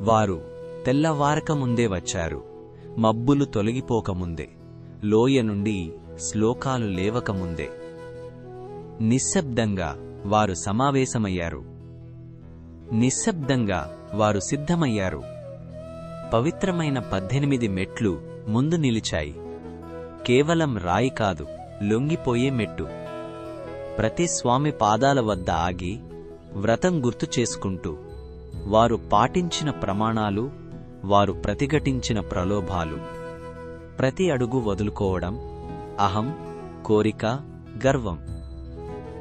వారు తెల్లవారకముందే వచ్చారు. మబ్బులు తొలగిపోకముందే. లోయ నుండి శ్లోకాలు లేవకముందే. నిశ్శబ్దంగా వారు సమావేశమయ్యారు. నిశ్శబ్దంగా వారు సిద్ధమయ్యారు. పవిత్రమైన పద్దెనిమిది మెట్లు ముందు నిలిచాయి. కేవలం రాయి కాదు లొంగిపోయే మెట్టు. ప్రతి స్వామి పాదాల వద్ద ఆగి వ్రతం గుర్తు చేసుకుంటూ వారు పాటించిన ప్రమాణాలు వారు ప్రతిఘటించిన ప్రలోభాలు. ప్రతి అడుగు వదులుకోవడం అహం కోరిక గర్వం.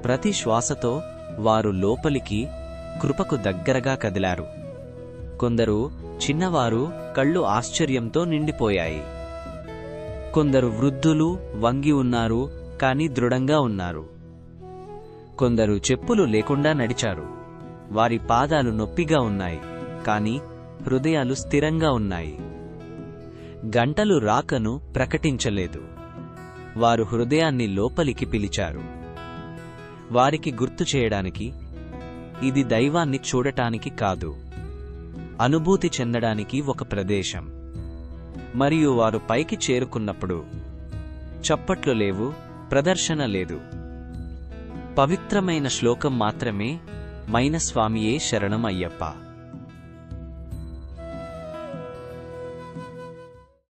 ప్రతి శ్వాసతో వారు లోపలికి కృపకు దగ్గరగా కదిలారు. కొందరు చిన్నవారు కళ్ళు ఆశ్చర్యంతో నిండిపోయాయి. కొందరు వృద్ధులు వంగి ఉన్నారు కాని దృఢంగా ఉన్నారు. కొందరు చెప్పులు లేకుండా నడిచారు. వారి పాదాలు నొప్పిగా ఉన్నాయి కానీ హృదయాలు స్థిరంగా ఉన్నాయి. గంటలు రాకను ప్రకటించలేదు. వారు హృదయాన్ని లోపలికి పిలిచారు. వారికి గుర్తు చేయడానికి ఇది దైవాన్ని చూడటానికి కాదు అనుభూతి చెందడానికి ఒక ప్రదేశం. మరియు వారు పైకి చేరుకున్నప్పుడు చప్పట్లు లేవు ప్రదర్శన లేదు. పవిత్రమైన శ్లోకం మాత్రమే மைனஸ்வாமியே சரணம் ஐயப்பா.